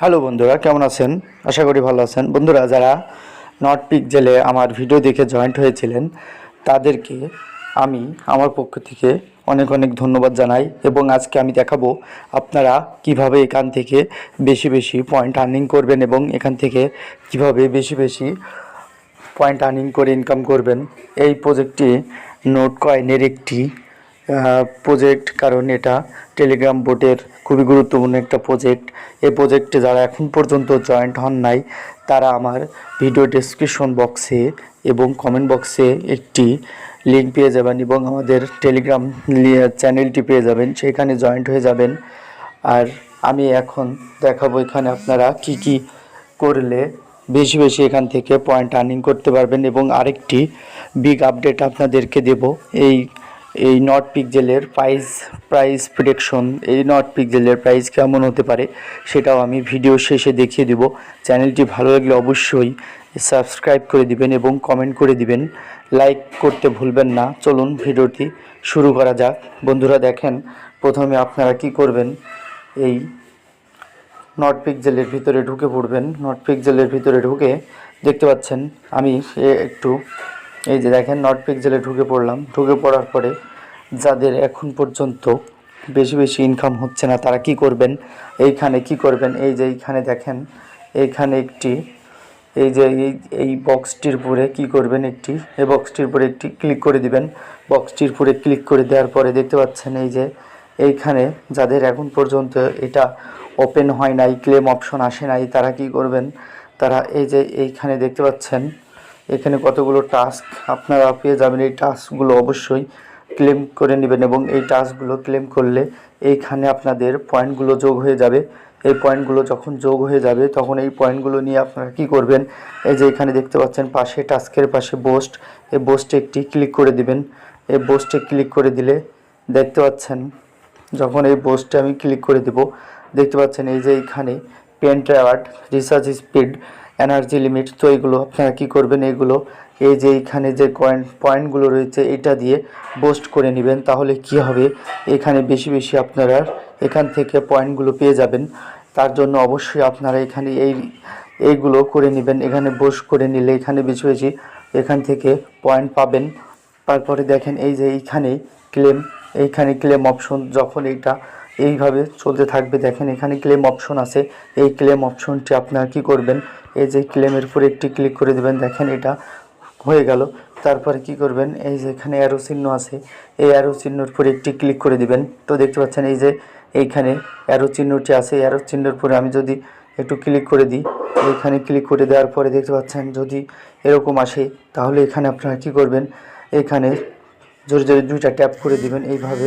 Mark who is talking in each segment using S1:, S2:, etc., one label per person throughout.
S1: Hello বন্ধুরা, কেমন আছেন? আশা করি ভালো আছেন। বন্ধুরা, যারা নট পিকজেলে আমার ভিডিও দেখে জয়েন্ট হয়েছিলেন, তাদেরকে আমি, আমার পক্ষ থেকে অনেক অনেক ধন্যবাদ জানাই এবং আজকে আমি দেখাবো আপনারা কীভাবে এখান থেকে বেশি বেশি পয়েন্ট আর্নিং করবেন এবং এখান থেকে কীভাবে বেশি বেশি পয়েন্ট আর্নিং করে ইনকাম করবেন। এই প্রজেক্টটি নোট কয়েনের একটি প্রজেক্ট কারণ এটা টেলিগ্রাম বোটের খুবই গুরুত্বপূর্ণ একটা প্রজেক্ট এই প্রজেক্টে যারা এখন পর্যন্ত জয়েন্ট হন নাই, তারা আমার ভিডিও ডেসক্রিপশন বক্সে এবং কমেন্ট বক্সে একটি লিঙ্ক পেয়ে যাবেন এবং আমাদের টেলিগ্রাম চ্যানেলটি পেয়ে যাবেন, সেখানে জয়েন্ট হয়ে যাবেন। আর আমি এখন দেখাবো এখানে আপনারা কি কি করলে বেশি বেশি এখান থেকে পয়েন্ট আর্নিং করতে পারবেন এবং আরেকটি বিগ আপডেট আপনাদেরকে দেব। এই এই নট পিকজেলের প্রাইস প্রাইস প্রিডিকশন এই নট পিকজেলের প্রাইস কেমন হতে পারে সেটাও আমি ভিডিও শেষে দেখিয়ে দেব। চ্যানেলটি ভালো লাগলে অবশ্যই সাবস্ক্রাইব করে দিবেন এবং কমেন্ট করে দিবেন। লাইক করতে ভুলবেন না। চলুন ভিডিওটি শুরু করা যাক। বন্ধুরা দেখেন, প্রথমে আপনারা কি করবেন? এই নট পিকজেলের ভিতরে ঢুকে পড়বেন। নট পিকজেলের ভিতরে ঢুকে দেখতে পাচ্ছেন, আমি একটু এই যে দেখেন নট পিকজেলে ঢুকে পড়লাম। ঢুকে পড়ার পরে যাদের এখন পর্যন্ত বেশি বেশি ইনকাম হচ্ছে না, তারা কি করবেন? এইখানে কি করবেন? এই যে এইখানে দেখেন, এইখানে একটি, এই যে এই এই বক্সটির উপরে কি করবেন একটি, এই বক্সটির উপরে একটি ক্লিক করে দিবেন। বক্সটির উপরে ক্লিক করে দেওয়ার পরে দেখতে পাচ্ছেন এই যে এইখানে যাদের এখন পর্যন্ত এটা ওপেন হয় নাই ক্লেম অপশন আসে নাই, তারা কি করবেন? তারা এই যে এইখানে দেখতে পাচ্ছেন এখানে কতগুলো টাস্ক আপনারা পেয়ে যাবেন। এই টাস্কগুলো অবশ্যই ক্লেম করে নেবেন এবং এই টাস্কগুলো ক্লেম করলে এইখানে আপনাদের পয়েন্টগুলো যোগ হয়ে যাবে। এই পয়েন্টগুলো যখন যোগ হয়ে যাবে, তখন এই পয়েন্টগুলো নিয়ে আপনারা কি করবেন? এই যে এখানে দেখতে পাচ্ছেন, পাশে টাস্কের পাশে বোস্ট এই বোস্টে একটি ক্লিক করে দিবেন। এই বোস্টে ক্লিক করে দিলে দেখতে পাচ্ছেন, যখন এই পোস্টে আমি ক্লিক করে দেব, দেখতে পাচ্ছেন এই যে এইখানে পেন ট্রাওয়ার্ড রিসার্চ স্পিড এনার্জি লিমিট তো এইগুলো আপনারা কী করবেন? এগুলো এই যে এইখানে যে কয়েন পয়েন্টগুলো রয়েছে, এটা দিয়ে পোস্ট করে নেবেন। তাহলে কি হবে? এখানে বেশি বেশি আপনারা এখান থেকে পয়েন্টগুলো পেয়ে যাবেন। তার জন্য অবশ্যই আপনারা এখানে এই, এইগুলো করে নেবেন। এখানে বোস্ট করে নিলে এখানে বেশি বেশি এখান থেকে পয়েন্ট পাবেন। তারপরে দেখেন এই যে এইখানে ক্লেম এইখানে ক্লেম অপশন যখন এইটা এইভাবে চলতে থাকবে। দেখেন, এখানে ক্লেম অপশন আছে। এই ক্লেম অপশনটি আপনারা কি করবেন? এই যে ক্লেমের উপরে একটি ক্লিক করে দেবেন। দেখেন, এটা হয়ে গেল। তারপরে কি করবেন? এই যে এখানে অ্যারো চিহ্ন আছে। এই অ্যারো চিহ্নর উপরে একটি ক্লিক করে দিবেন। তো দেখতে পাচ্ছেন, এই যে এইখানে অ্যারো চিহ্নটি আছে। অ্যারো চিহ্নর উপরে আমি যদি একটু ক্লিক করে দিই, এইখানে ক্লিক করে দেওয়ার পরে দেখতে পাচ্ছেন, যদি এরকম আসে, তাহলে এখানে আপনারা কি করবেন? এখানে জোরে জোরে দুইটা ট্যাপ করে দিবেন। এইভাবে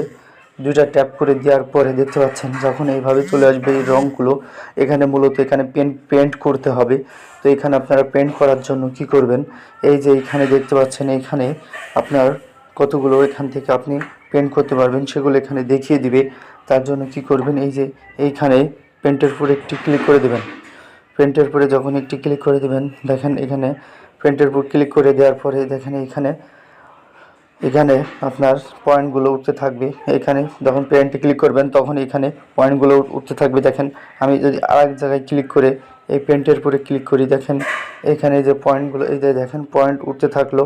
S1: দুইটা ট্যাপ করে দেওয়ার পরে দেখতে পাচ্ছেন যখন এইভাবে চলে আসবে এই রঙগুলো এখানে মূলত এখানে পেন্ট পেন্ট করতে হবে। তো এখানে আপনারা পেন্ট করার জন্য কি করবেন? এই যে এখানে দেখতে পাচ্ছেন এখানে আপনার কতগুলো এখান থেকে আপনি পেন্ট করতে পারবেন সেগুলো এখানে দেখিয়ে দিবে। তার জন্য কি করবেন? এই যে এইখানে পেন্টের উপরে একটি ক্লিক করে দেবেন। পেন্টের উপরে যখন একটি ক্লিক করে দেবেন, দেখেন এখানে পেন্টের উপর ক্লিক করে দেওয়ার পরে দেখেন এখানে এখানে আপনার পয়েন্টগুলো উঠতে থাকবে। এখানে যখন পেন্টে ক্লিক করবেন, তখন এখানে পয়েন্টগুলো উঠতে থাকবে। দেখেন, আমি যদি আরেক জায়গায় ক্লিক করে এই পেন্টের উপরে ক্লিক করি, দেখেন, এখানে যে পয়েন্টগুলো এই যে দেখেন পয়েন্ট উঠতে থাকল।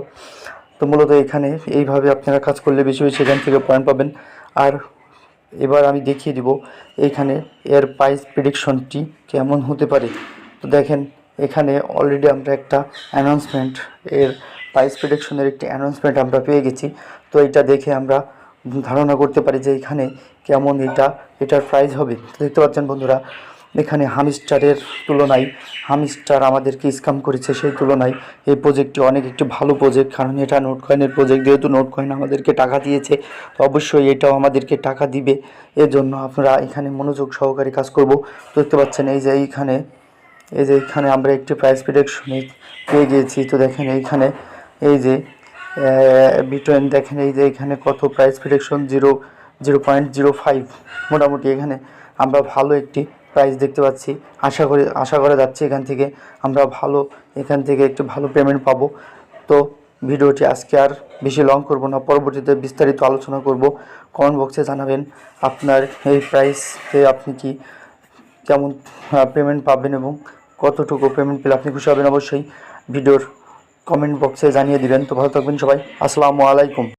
S1: তো মূলত এখানে এইভাবে আপনারা কাজ করলে বেশি বেশি এখান থেকে পয়েন্ট পাবেন। আর এবার আমি দেখিয়ে দিব এখানে এর প্রাইস প্রেডিকশনটি কেমন হতে পারে। তো দেখেন, এখানে অলরেডি আমরা একটা অ্যানাউন্সমেন্ট এর প্রাইস প্রেডিকশনের একটি অ্যানাউন্সমেন্ট আমরা পেয়ে গেছি। তো এটা দেখে আমরা ধারণা করতে পারি যে এখানে কেমন এটা, এটার প্রাইস হবে। দেখতে পাচ্ছেন বন্ধুরা, এখানে হামিস্টারের তুলনায়, হামিস্টার আমাদেরকে স্ক্যাম করেছে সেই তুলনায়। এই প্রজেক্টটি অনেক একটি ভালো প্রজেক্ট কারণ এটা নোট কয়েনের প্রজেক্ট যেহেতু নোট কয়েন আমাদেরকে টাকা দিয়েছে, তো অবশ্যই এটাও আমাদেরকে টাকা দিবে। এর জন্য আপনারা এখানে মনোযোগ সহকারে কাজ করব। দেখতে পাচ্ছেন, এই যে এইখানে, এই যে এখানে আমরা একটি প্রাইস প্রেডিকশনে পেয়ে গিয়েছি। তো দেখেন এইখানে এই যে বিটয়েন দেখেন, এই যে এখানে কত price prediction zero zero point zero five মোটামুটি এখানে আমরা ভালো একটি প্রাইস দেখতে পাচ্ছি। আশা করি, আশা করা যাচ্ছে এখান থেকে আমরা ভালো, এখান থেকে একটু ভালো পেমেন্ট পাবো। তো ভিডিওটি আজকে আর বেশি লং করব না। পরবর্তীতে বিস্তারিত আলোচনা করব। কমেন্ট বক্সে জানাবেন আপনার এই প্রাইসে আপনি কি কেমন পেমেন্ট পাবেন এবং কতটুকু পেমেন্ট পেলে আপনি খুশি হবেন অবশ্যই। ভিডিওর কমেন্ট বক্সে জানিয়ে দিবেন। তো ভালো থাকবেন সবাই। আসসালামু আলাইকুম।